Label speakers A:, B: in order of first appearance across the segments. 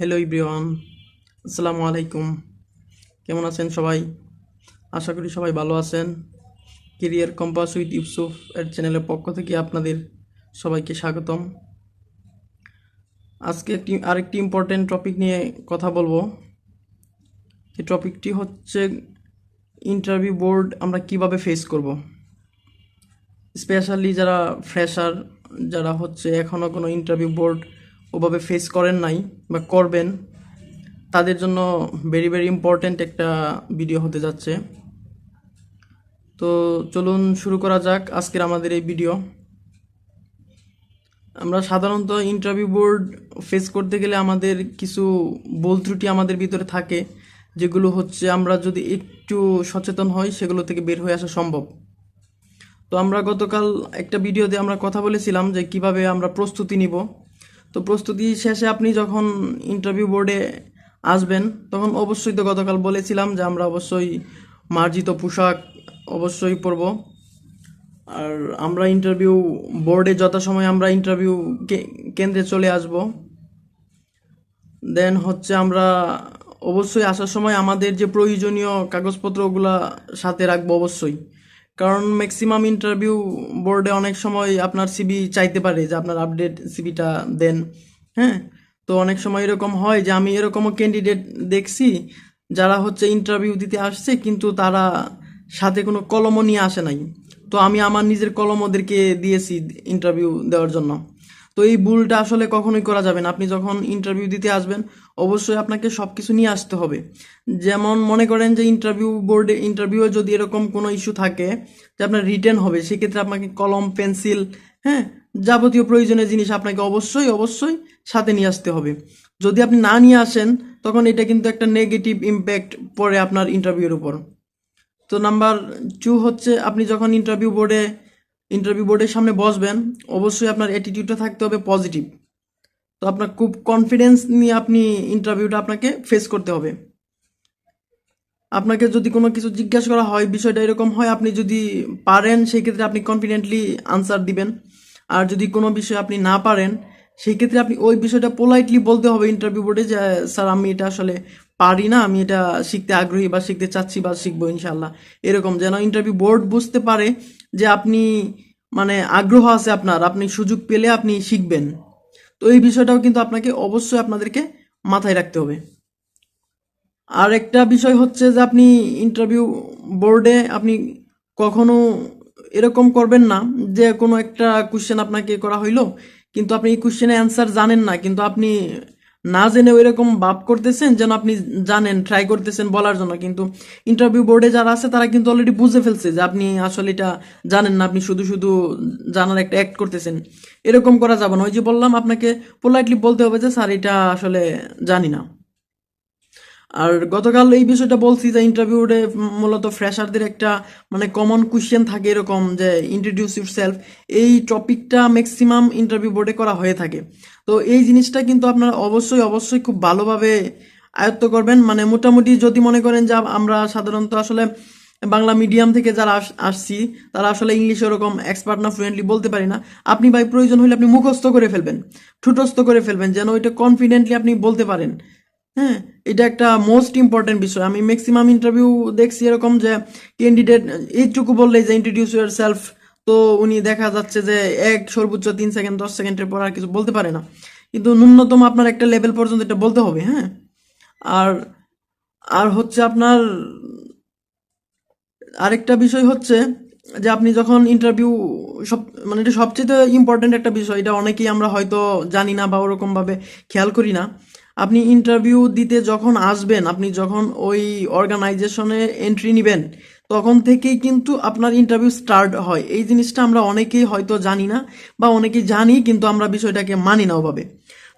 A: Hello everyone আসসালামু আলাইকুম কেমন আছেন সবাই? আশা করি সবাই ভালো আছেন। কেরিয়ার কম্পাস উইথ ইউসুফ এর চ্যানেলের পক্ষ থেকে আপনাদের সবাইকে স্বাগতম। আজকে একটি, আরেকটি ইম্পর্টেন্ট টপিক নিয়ে কথা বলব। যে টপিকটি হচ্ছে ইন্টারভিউ বোর্ড আমরা কীভাবে ফেস করব। স্পেশালি যারা ফ্রেশার যারা হচ্ছে এখনও কোনো ইন্টারভিউ বোর্ড ওভাবে ফেস করেন নাই বা করবেন, তাদের জন্য ভেরি ভেরি ইম্পর্ট্যান্ট একটা ভিডিও হতে যাচ্ছে। তো চলুন শুরু করা যাক আজকের আমাদের এই ভিডিও আমরা সাধারণত ইন্টারভিউ বোর্ড ফেস করতে গেলে আমাদের কিছু ভুল ত্রুটি আমাদের ভিতরে থাকে, যেগুলো হচ্ছে আমরা যদি একটু সচেতন হই, সেগুলো থেকে বের হয়ে আসা সম্ভব। তো আমরা গতকাল একটা ভিডিওতে আমরা কথা বলেছিলাম যে কীভাবে আমরা প্রস্তুতি নিব। তো প্রস্তুতি শেষে আপনি যখন ইন্টারভিউ বোর্ডে আসবেন, তখন অবশ্যই তো গতকাল বলেছিলাম যে আমরা অবশ্যই মার্জিত পোশাক অবশ্যই পরব। আর আমরা ইন্টারভিউ বোর্ডে যথাসময় আমরা ইন্টারভিউ কেন্দ্রে চলে আসব। দেন হচ্ছে আমরা অবশ্যই আসার সময় আমাদের যে প্রয়োজনীয় কাগজপত্র ওগুলা সাথে রাখব অবশ্যই। কারণ ম্যাক্সিমাম ইন্টারভিউ বোর্ডে অনেক সময় আপনার সিবি চাইতে পারে যে আপনার আপডেট সিবিটা দেন হ্যাঁ? তো অনেক সময় এরকম হয় যে আমি এরকমও ক্যান্ডিডেট দেখছি যারা হচ্ছে ইন্টারভিউ দিতে আসছে কিন্তু তারা সাথে কোনো কলমও নিয়ে আসে নাই। তো আমি আমার নিজের কলম ওদেরকে দিয়েছি ইন্টারভিউ দেওয়ার জন্য। তো এই ভুলটা আসলে কখনোই করা যাবে না। আপনি যখন ইন্টারভিউ দিতে আসবেন, অবশ্যই আপনাকে সব কিছু নিয়ে আসতে হবে। যেমন মনে করেন যে ইন্টারভিউ বোর্ডে ইন্টারভিউয়ে যদি এরকম কোনো ইস্যু থাকে যে আপনার রিটার্ন হবে, সেক্ষেত্রে আপনাকে কলম পেন্সিল হ্যাঁ যাবতীয় প্রয়োজনীয় জিনিস আপনাকে অবশ্যই অবশ্যই সাথে নিয়ে আসতে হবে। যদি আপনি না নিয়ে আসেন, তখন এটা কিন্তু একটা নেগেটিভ ইম্প্যাক্ট পড়ে আপনার ইন্টারভিউর উপর। তো নাম্বার টু হচ্ছে, আপনি যখন ইন্টারভিউ বোর্ডে ইন্টারভিউ বোর্ডের সামনে বসবেন, অবশ্যই আপনার অ্যাটিটিউডটা থাকতে হবে পজিটিভ তো আপনার খুব কনফিডেন্স নিয়ে আপনি ইন্টারভিউটা আপনাকে ফেস করতে হবে। আপনাকে যদি কোনো কিছু জিজ্ঞাসা করা হয়, বিষয়টা এরকম হয়, আপনি যদি পারেন সেই ক্ষেত্রে আপনি কনফিডেন্টলি আনসার দিবেন। আর যদি কোনো বিষয় আপনি না পারেন সেই ক্ষেত্রে আপনি ওই বিষয়টা পোলাইটলি বলতে হবে ইন্টারভিউ বোর্ডে যে, স্যার, আমি এটা আসলে পারি না, আমি এটা শিখতে আগ্রহী বা শিখতে চাচ্ছি বা শিখব ইনশাল্লাহ এরকম যেন ইন্টারভিউ বোর্ড বুঝতে পারে যে আপনি মানে আগ্রহ আছে আপনার, আপনি সুযোগ পেলে আপনি শিখবেন। তো এই বিষয়টাও কিন্তু আপনাকে অবশ্যই আপনাদেরকে মাথায় রাখতে হবে। আর একটা বিষয় হচ্ছে যে আপনি ইন্টারভিউ বোর্ডে আপনি কখনো এরকম করবেন না যে কোনো একটা কোশ্চেন আপনাকে করা হইল, কিন্তু আপনি এই কোশ্চেনের অ্যান্সার জানেন না, কিন্তু আপনি না জেনে ওই রকম ভাব করতেছেন যেন আপনি জানেন ট্রাই করতেছেন বলার জন্য। কিন্তু ইন্টারভিউ বোর্ডে যারা আছে, তারা কিন্তু অলরেডি বুঝে ফেলছে যে আপনি আসলে এটা জানেন না, আপনি শুধু শুধু জানার একটা অ্যাক্ট করতেছেন। এরকম করা যাবে না। ওই যে বললাম, আপনাকে পোলাইটলি বলতে হবে যে, স্যার, এটা আসলে জানি না। আর গতকাল এই বিষয়টা বলছি যে ইন্টারভিউতে মূলত ফ্রেশারদের একটা মানে কমন কোশ্চেন থাকে এরকম যে ইন্ট্রোডিউস ইউর সেলফ এই টপিকটা ম্যাক্সিমাম ইন্টারভিউ বোর্ডে করা হয়ে থাকে। তো এই জিনিসটা কিন্তু আপনারা অবশ্যই অবশ্যই খুব ভালোভাবে আয়ত্ত করবেন। মানে মোটামুটি যদি মনে করেন যে আমরা সাধারণত আসলে বাংলা মিডিয়াম থেকে যারা আস- আসছি, তারা আসলে ইংলিশ ওরকম এক্সপার্ট না ফ্লুয়েন্টলি বলতে পারি না। আপনি ভাই প্রয়োজন হলে আপনি মুখস্থ করে ফেলবেন, ঠুটস্থ করে ফেলবেন, যেন ওইটা কনফিডেন্টলি আপনি বলতে পারেন। হ্যাঁ এটা একটা মোস্ট ইম্পর্টেন্ট বিষয়। আমি ম্যাক্সিমাম ইন্টারভিউ দেখছি এরকম যে ক্যান্ডিডেট এইটুকু বললেই যে ইন্ট্রোডিউস ইউর সেলফ তো উনি দেখা যাচ্ছে যে এক সর্বোচ্চ তিন সেকেন্ড দশ সেকেন্ডের পর আর কিছু বলতে পারে না। কিন্তু ন্যূনতম আপনার একটা লেভেল পর্যন্ত এটা বলতে হবে হ্যাঁ। আর আর হচ্ছে আপনার, আরেকটা বিষয় হচ্ছে যে আপনি যখন ইন্টারভিউ সব মানে এটা সবচেয়ে ইম্পর্ট্যান্ট একটা বিষয়। এটা অনেকেই আমরা হয়তো জানি না বা ওরকমভাবে খেয়াল করি না। আপনি ইন্টারভিউ দিতে যখন আসবেন, আপনি যখন ওই অর্গানাইজেশনে এন্ট্রি নেবেন, তখন থেকেই কিন্তু আপনার ইন্টারভিউ স্টার্ট হয়। এই জিনিসটা আমরা অনেকেই হয়তো জানি না বা অনেকেই জানি, কিন্তু আমরা বিষয়টাকে মানি না ওভাবে।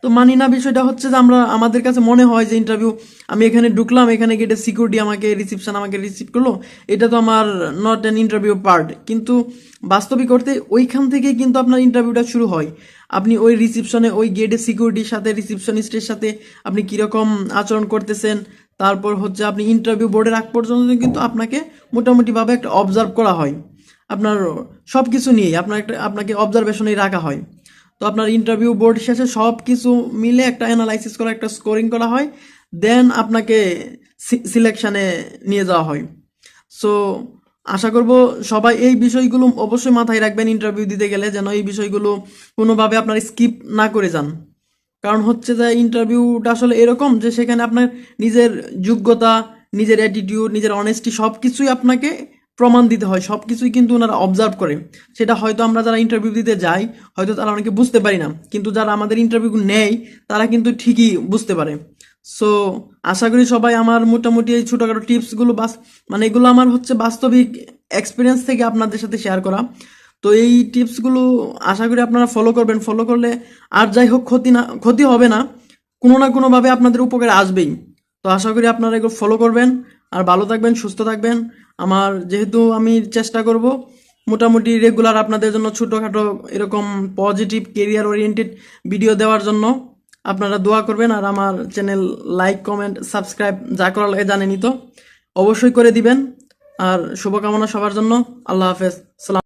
A: তো মানি না বিষয়টা হচ্ছে যে আমরা, আমাদের কাছে মনে হয় যে ইন্টারভিউ আমি এখানে ঢুকলাম, এখানে গেটে সিকিউরিটি আমাকে রিসিপশন আমাকে রিসিভ করল, এটা তো আমার নট অ্যান ইন্টারভিউ পার্ট কিন্তু বাস্তবিক করতে ওইখান থেকেই কিন্তু আপনার ইন্টারভিউটা শুরু হয়। আপনি ওই রিসিপশনে ওই গেটে সিকিউরিটির সাথে রিসিপশনিস্টের সাথে আপনি কীরকম আচরণ করতেছেন, তারপর হচ্ছে আপনি ইন্টারভিউ বোর্ডের আগ পর্যন্ত কিন্তু আপনাকে মোটামুটিভাবে একটা অবজার্ভ করা হয়। আপনার সব কিছু নিয়েই, আপনার একটা, আপনাকে অবজারভেশনেই রাখা হয়। তো আপনার ইন্টারভিউ বোর্ড শেষে সব কিছু মিলে একটা অ্যানালাইসিস করা, একটা স্কোরিং করা হয়। দেন আপনাকে সিলেকশানে নিয়ে যাওয়া হয়। সো আশা করব সবাই এই বিষয়গুলো অবশ্যই মাথায় রাখবেন ইন্টারভিউ দিতে গেলে, যেন এই বিষয়গুলো কোনোভাবে আপনার স্কিপ না করে যান। কারণ হচ্ছে যে ইন্টারভিউটা আসলে এরকম যে সেখানে আপনার নিজের যোগ্যতা, নিজের অ্যাটিটিউড নিজের অনেস্টি সব কিছুই আপনাকে প্রমাণ দিতে হয় সব কিছুই কিন্তু ওনারা অবজার্ভ করে। সেটা হয়তো আমরা যারা ইন্টারভিউ দিতে যাই, হয়তো তারা অনেকে বুঝতে পারি না, কিন্তু যারা আমাদের ইন্টারভিউ নেয়, তারা কিন্তু ঠিকই বুঝতে পারে। সো আশা করি সবাই আমার মোটামুটি এই ছোটোখাটো টিপসগুলো বাস মানে এগুলো আমার হচ্ছে বাস্তবিক এক্সপিরিয়েন্স থেকে আপনাদের সাথে শেয়ার করা। তো এই টিপসগুলো আশা করি আপনারা ফলো করবেন। ফলো করলে আর যাই হোক ক্ষতি না ক্ষতি হবে না, কোনো না কোনোভাবে আপনাদের উপকারে আসবেই। তো আশা করি আপনারা এগুলো ফলো করবেন। আর ভালো থাকবেন, সুস্থ থাকবেন। আমার যেহেতু আমি চেষ্টা করব, মোটামুটি রেগুলার আপনাদের জন্য ছোটোখাটো এরকম পজিটিভ কেরিয়ার ওরিয়েন্টেড ভিডিও দেওয়ার জন্য আপনারা দোয়া করবেন আর আমার চ্যানেল লাইক কমেন্ট সাবস্ক্রাইব যা করা লাগে জানেনি তো। অবশ্যই করে দিবেন। আর শুভকামনা সবার জন্য। আল্লাহ হাফেজ। সালাম